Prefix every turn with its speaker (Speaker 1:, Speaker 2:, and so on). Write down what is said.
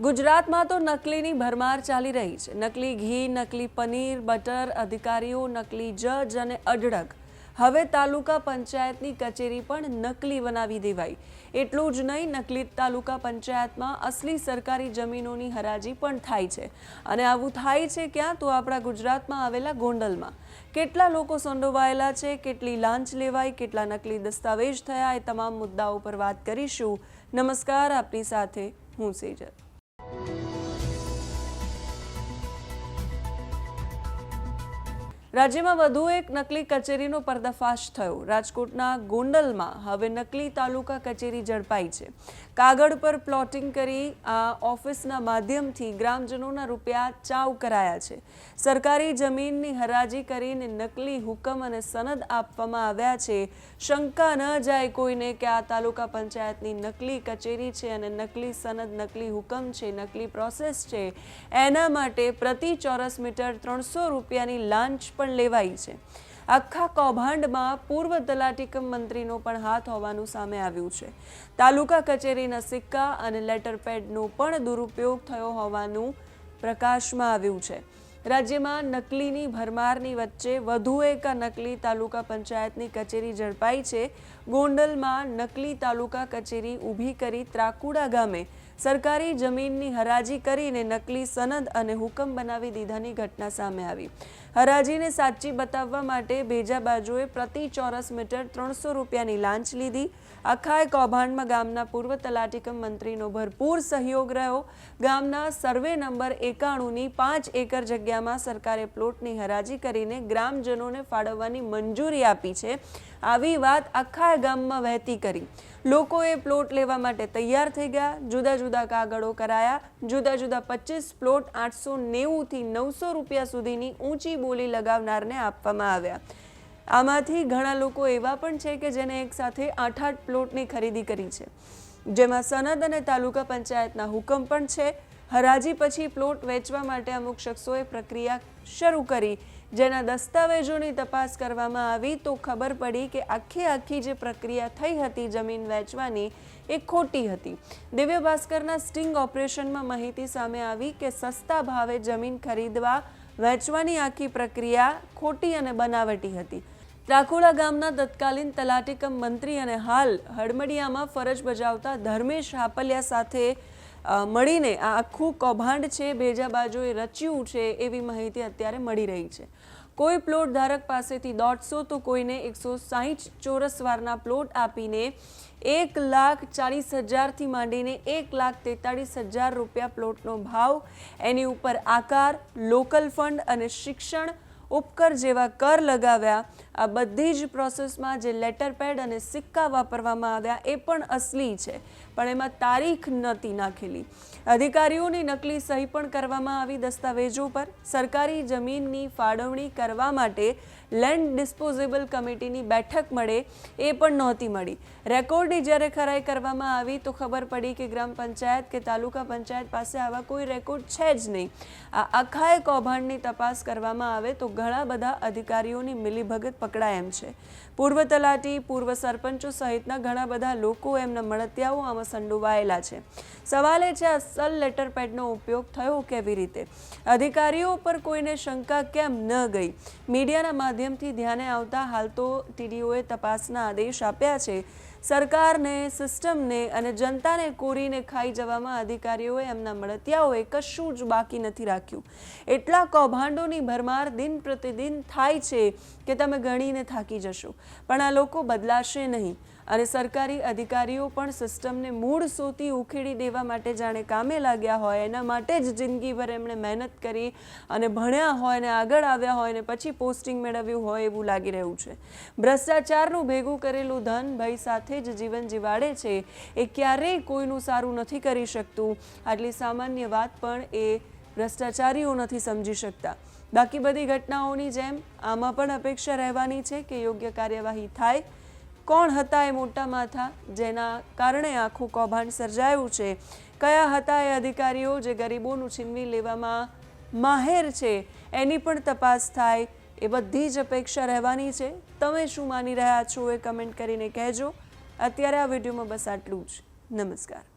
Speaker 1: ગુજરાતમાં તો નકલીની ભરમાર ચાલી રહી છે. નકલી ઘી, નકલી પનીર, બટર, અધિકારીઓ, નકલી જજ અને અઢળક હવે તાલુકા પંચાયતની કચેરી પણ નકલી બનાવી દેવાઈ. એટલું જ નહીં, નકલી તાલુકા પંચાયતમાં અસલી સરકારી જમીનોની હરાજી પણ થાય છે. અને આવું થાય છે ક્યાં? તો આપણા ગુજરાતમાં આવેલા ગોંડલમાં. કેટલા લોકો સંડોવાયેલા છે, કેટલી લાંચ લેવાઈ, કેટલા નકલી દસ્તાવેજ થયા, એ તમામ મુદ્દાઓ પર વાત કરીશું. નમસ્કાર, આપની સાથે હું સેજલ. રાજ્યમાં વધુ એક નકલી કચેરીનો પર્દાફાશ થયો. રાજકોટના ગોંડલમાં હવે નકલી તાલુકા કચેરી ઝડપાઈ છે. કાગળ પર પ્લોટિંગ કરી આ ઓફિસના માધ્યમથી ગ્રામજનોના રૂપિયા ચાવ કરાયા છે. સરકારી જમીનની હરાજી કરીને નકલી હુકમ અને સનદ આપવામાં આવ્યા છે. શંકા ન જાય કોઈને કે આ તાલુકા પંચાયતની નકલી કચેરી છે અને નકલી સનદ, નકલી હુકમ છે, નકલી પ્રોસેસ છે. એના માટે પ્રતિ ચોરસ મીટર ત્રણસો રૂપિયાની લાંચ પણ લેવાઈ છે. આખા કૌભાંડમાં પૂર્વ તલાટીકમ મંત્રીનો પણ હાથ હોવાનું સામે આવ્યું છે. તાલુકા કચેરીના સિક્કા અને લેટર પેડનો પણ દુરુપયોગ થયો હોવાનું પ્રકાશમાં આવ્યું છે. રાજ્યમાં નકલીની ભરમારની વચ્ચે વધુ એક નકલી તાલુકા પંચાયતની કચેરી ઝડપાઈ છે. ગોંડલમાં નકલી તાલુકા કચેરી ઊભી કરી ત્રાકુડા ગામે સરકારી જમીનની હરાજી કરીને નકલી સનદ અને હુકમ બનાવી દીધાની ઘટના સામે આવી. હરાજીને સાચી બતાવવા માટે ભેજા બાજુએ પ્રતિ ચોરસ મીટર ત્રણસો રૂપિયાની લાંચ લીધી. આખા કૌભાંડમાં ગામના પૂર્વ તલાટીકમ મંત્રીનો ભરપૂર સહયોગ રહ્યો. ગામના સર્વે નંબર એકાણુંની પાંચ એકર જગ્યામાં સરકારે પ્લોટની હરાજી કરીને ગ્રામજનોને ફાળવવાની મંજૂરી આપી છે. આવી વાત આખા ગામમાં વહેતી કરી. લોકોએ પ્લોટ લેવા માટે તૈયાર થઈ ગયા. જુદા જુદા કાગળો કરાયા. જુદા જુદા પચીસ પ્લોટ આઠસો નેવુંથી નવસો રૂપિયા સુધીની ઊંચી બોલી લગાવનારને આપવામાં આવ્યા. આમાંથી ઘણા લોકો એવા પણ છે કે જેને એકસાથે આઠ આઠ પ્લોટની ખરીદી કરી છે. જેમાં સનદ અને તાલુકા પંચાયતના હુકમ પણ છે. હરાજી પછી પ્લોટ વેચવા માટે અમુક શખ્સોએ પ્રક્રિયા શરૂ કરી. જેના દસ્તાવેજોની તપાસ કરવામાં આવી તો ખબર પડી કે આખી આખી જે પ્રક્રિયા થઈ હતી જમીન વેચવાની એ ખોટી હતી. દિવ્ય ભાસ્કરના સ્ટિંગ ઓપરેશનમાં માહિતી સામે આવી કે સસ્તા ભાવે જમીન ખરીદવા વેચવાની આખી પ્રક્રિયા ખોટી અને બનાવટી હતી. ત્રાકુડા ગામના તત્કાલીન તલાટીકમ મંત્રી અને હાલ હડમડિયામાં ફરજ બજાવતા ધર્મેશ હાપલિયા સાથે મળીને આ આખું કૌભાંડ છે, બેજા બાજુએ રચ્યું છે એવી માહિતી અત્યારે મળી રહી છે. કોઈ પ્લોટ ધારક પાસેથી દોઢસો તો કોઈને એકસો સાહીઠ ચોરસ વારના પ્લોટ આપીને એક લાખ ચાલીસ હજારથી માંડીને એક લાખ તેતાળીસ હજાર રૂપિયા પ્લોટનો ભાવ, એની ઉપર આકાર, લોકલ ફંડ અને શિક્ષણ ઉપકર જેવા કર લગાવ્યા. આ બધી જ પ્રોસેસમાં જે લેટર પેડ અને સિક્કા વાપરવામાં આવ્યા એ પણ અસલી છે. પણ એમાં તારીખ નહોતી નાખેલી. અધિકારીઓની નકલી સહી પણ કરવામાં આવી દસ્તાવેજો પર સરકારી જમીનની ફાળવણી કરવા માટે લેન્ડ ડિસ્પોઝેબલ કમિટીની બેઠક મળે એ પણ નહોતી મળી. રેકોર્ડની જ્યારે ખરાઈ કરવામાં આવી તો ખબર પડી કે ગ્રામ પંચાયત કે તાલુકા પંચાયત પાસે આવા કોઈ રેકોર્ડ છે જ નહીં. આ આખાએ કૌભાંડની તપાસ કરવામાં આવે તો ઘણા બધા અધિકારીઓની મિલીભગત પકડાય એમ છે. પૂર્વ તલાટી, પૂર્વ સરપંચો સહિતના ઘણા બધા લોકો એમના મળતિયાઓ આમાં સંડોવાયેલા છે. સવાલ એ છે, અસલ લેટર પેડનો ઉપયોગ થયો કેવી રીતે? અધિકારીઓ પર કોઈને શંકા કેમ ન ગઈ? મીડિયાના માધ્યમથી ધ્યાને આવતા હાલ તો ટીડીઓએ તપાસના આદેશ આપ્યા છે. સરકારને, સિસ્ટમને અને જનતાને કોરીને ખાઈ જવામાં અધિકારીઓએ એમના મળતિયાઓએ કશું જ બાકી નથી રાખ્યું. એટલા કૌભાંડોની ભરમાર દિન પ્રતિદિન થાય છે કે તમે ગણીને થાકી જશો. પણ આ લોકો બદલાશે નહીં. અને સરકારી અધિકારીઓ પણ સિસ્ટમને મૂળ સોતી ઉખેડી દેવા માટે જાણે કામે લાગ્યા હોય, એના માટે જ જિંદગીભર એમણે મહેનત કરી અને ભણ્યા હોય અને આગળ આવ્યા હોય ને પછી પોસ્ટિંગ મેળવ્યું હોય એવું લાગી રહ્યું છે. ભ્રષ્ટાચારનું ભેગું કરેલું ધન ભય સાથે જ જીવન જીવાડે છે. એ ક્યારેય કોઈનું સારું નથી કરી શકતું. આટલી સામાન્ય વાત પણ એ ભ્રષ્ટાચારીઓ નથી સમજી શકતા. બાકી બધી ઘટનાઓની જેમ આમાં પણ અપેક્ષા રહેવાની છે કે યોગ્ય કાર્યવાહી થાય. કોણ હતા એ મોટા માથા, જેના કારણે આખું કૌભાંડ સર્જાયું છે? કયા હતા એ અધિકારીઓ જે ગરીબોનું છીનવી લેવામાં માહેર છે? એની પણ તપાસ થાય. એ બધી જ અપેક્ષા રહેવાની છે. તમે શું માની રહ્યા છો એ કમેન્ટ કરીને કહેજો. અત્યારે આ વિડીયોમાં બસ આટલું જ. નમસ્કાર.